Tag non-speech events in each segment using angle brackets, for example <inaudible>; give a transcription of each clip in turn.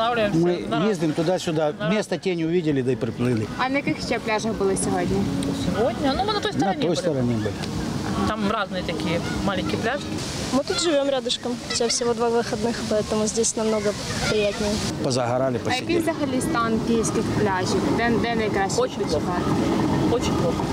останавливаемся. На ездим туда-сюда, место тень увидели, да и приплыли. А на яких ще пляжах були сьогодні? Сегодня, ну мы на той На стороне той были. стороне были. Там разные такие маленькие пляжи. Мы тут живем рядышком. У тебя всего два выходных, поэтому здесь намного приятнее. Позагорали, А який посидели. взагалі стан київських пляжів? Де, де найкраще Очень плохо. відпочивати? Очень плохо.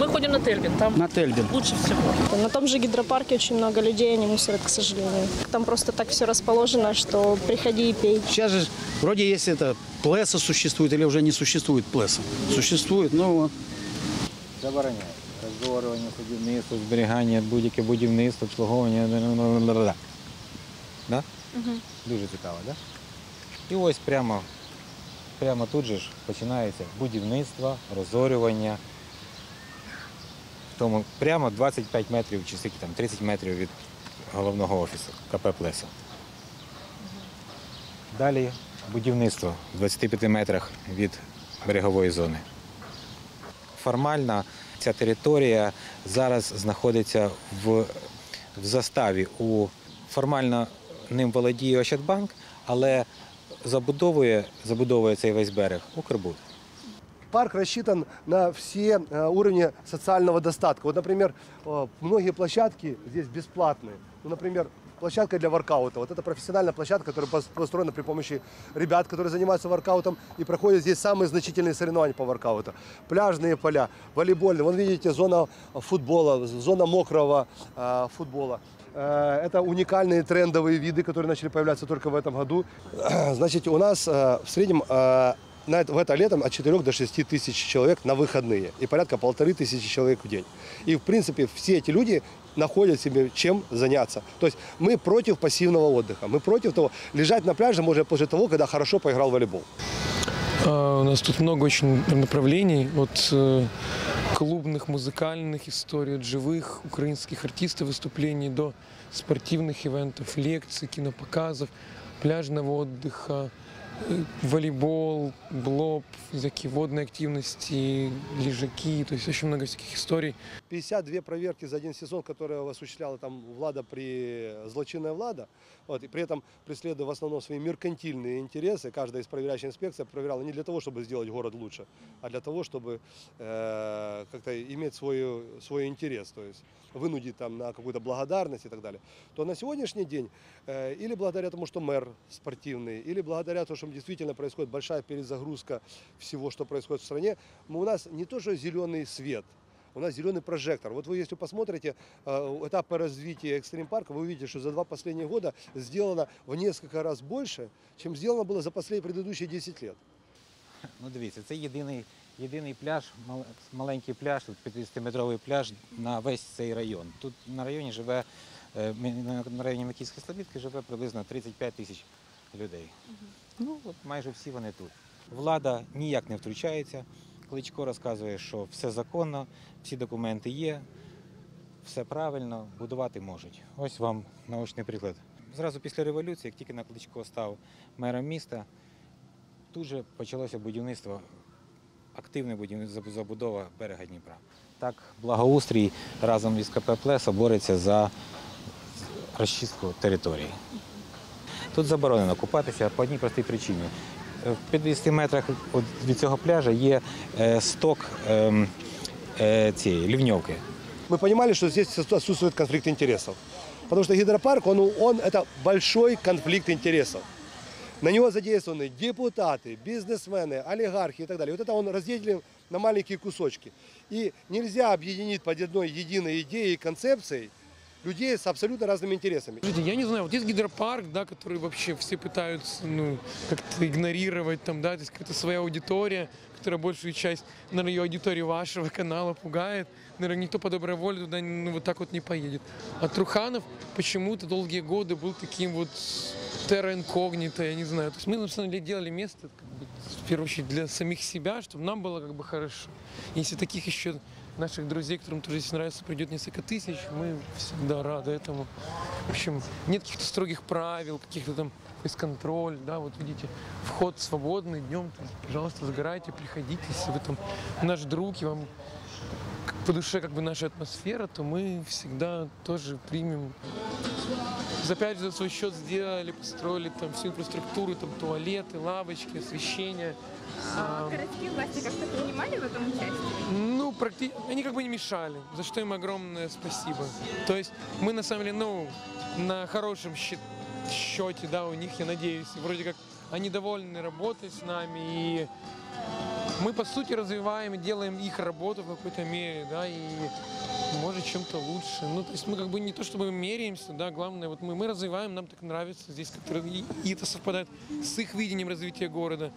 Мы ходим на Тельбин, там На Тельбин. лучше всего. На том же гидропарке очень много людей, они мусорят, к сожалению. Там просто так все расположено, что приходи и пей. Сейчас же вроде если это плеса существует или уже не существует плеса. Существует, ну вот. Забороняє. Розорювання, садівництво, зберігання, будь-яке будівництво, обслуговування. Да? Дуже цікаво, так? Да? І ось прямо, прямо тут же ж починається будівництво, розорювання. Тому прямо 25 метрів чи скільки там 30 метрів від головного офісу КП Плеса. Далі будівництво в 25 метрах від берегової зони. Формально ця територія зараз знаходиться в, в заставі. У, формально ним володіє Ощадбанк, але забудовує, забудовує цей весь берег Укрбуд. Парк рассчитан на все э, уровни социального достатка. Вот, например, э, многие площадки здесь бесплатные. Ну, например, площадка для воркаута. Вот это профессиональная площадка, которая пос- построена при помощи ребят, которые занимаются воркаутом и проходят здесь самые значительные соревнования по воркауту. Пляжные поля, волейбольные. Вон видите, зона футбола, зона мокрого э, футбола. Э, Это уникальные трендовые виды, которые начали появляться только в этом году. <clears throat> Значит, у нас э, в среднем э, на это, в это летом от 4 до 6 тысяч человек на выходные и порядка полторы тысячи человек в день. И, в принципе, все эти люди находят себе чем заняться. То есть мы против пассивного отдыха. Мы против того, лежать на пляже можно после того, когда хорошо поиграл в волейбол. А, У нас тут много очень направлений, от э, клубных, музыкальных историй, от живых украинских артистов выступлений до спортивных ивентов, лекций, кинопоказов, пляжного отдыха, волейбол, блоб, всякие водные активности, лежаки, то есть очень много всяких историй. 52 проверки за один сезон, которые осуществляла там Влада при злочинная Влада, вот, и при этом преследуя в основном свои меркантильные интересы, каждая из проверяющих инспекций проверяла не для того, чтобы сделать город лучше, а для того, чтобы э, как-то иметь свой, свой интерес, то есть вынудить там на какую-то благодарность и так далее, то на сегодняшний день э, или благодаря тому, что мэр спортивный, или благодаря тому, что действительно происходит большая перезагрузка всего, что происходит в стране, мы, у нас не то, что зеленый свет, у нас зеленый прожектор. Вот вы, если посмотрите э, этапы развития экстрим парка, вы увидите, что за два последних года сделано в несколько раз больше, чем сделано было за последние предыдущие 10 лет. Ну дивіться, це єдиний, єдиний пляж, мал- маленький пляж, тут 50-метровий пляж на весь цей район. Тут на районі живе, е, мі- на- на районі Макійської Слобідки живе приблизно 35 тисяч людей. Ну, от майже всі вони тут. Влада ніяк не втручається. Кличко розказує, що все законно, всі документи є, все правильно, будувати можуть. Ось вам наочний приклад. Зразу після революції, як тільки на Кличко став мером міста, тут же почалося будівництво, активне будівництво забудова берега Дніпра. Так, благоустрій разом із КП «Плесо» бореться за розчистку території. Тут заборонено купатися по одній простій причині. Е, В 50 метрах от від цього пляжа є е, сток ем, е, цієї лівньовки. Мы понимали, что здесь отсутствует конфликт интересов. Потому что гидропарк, он, он это большой конфликт интересов. На него задействованы депутаты, бизнесмены, олигархи и так далее. Вот это он разделен на маленькие кусочки. И нельзя объединить под одной единой идеей и концепцией людей с абсолютно разными интересами. Слушайте, я не знаю, вот есть гидропарк, да, который вообще все пытаются, ну, как-то игнорировать, там, да, то есть какая-то своя аудитория, которая большую часть, наверное, ее аудитории вашего канала пугает. Наверное, никто по доброй воле туда ну, вот так вот не поедет. А Труханов почему-то долгие годы был таким вот терра инкогнито, я не знаю. То есть мы, на самом деле, делали место, как бы, в первую очередь, для самих себя, чтобы нам было как бы хорошо. Если таких еще наших друзей, которым тоже здесь нравится, придет несколько тысяч, мы всегда рады этому. В общем, нет каких-то строгих правил, каких-то там контроль, да, вот видите, вход свободный, днем, пожалуйста, загорайте, приходите, если вы там наш друг, и вам по душе как бы наша атмосфера, то мы всегда тоже примем опять же за свой счет сделали, построили там всю инфраструктуру, там туалеты, лавочки, освещение. А городские власти как-то принимали в этом участие? Ну, практи... они как бы не мешали, за что им огромное спасибо. То есть мы на самом деле, ну, на хорошем счет- счете, да, у них, я надеюсь, вроде как они довольны работой с нами, и мы, по сути, развиваем и делаем их работу в какой-то мере, да, и может чем-то лучше. Ну, то есть мы как бы не то чтобы меряемся, да, главное, вот мы, мы развиваем, нам так нравится здесь, как-то, и, и это совпадает с их видением развития города.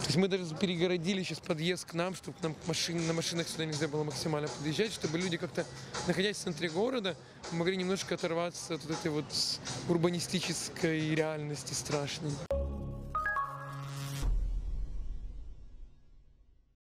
То есть мы даже перегородили сейчас подъезд к нам, чтобы нам машин, на машинах сюда нельзя было максимально подъезжать, чтобы люди как-то, находясь в центре города, могли немножко оторваться от этой вот урбанистической реальности страшной.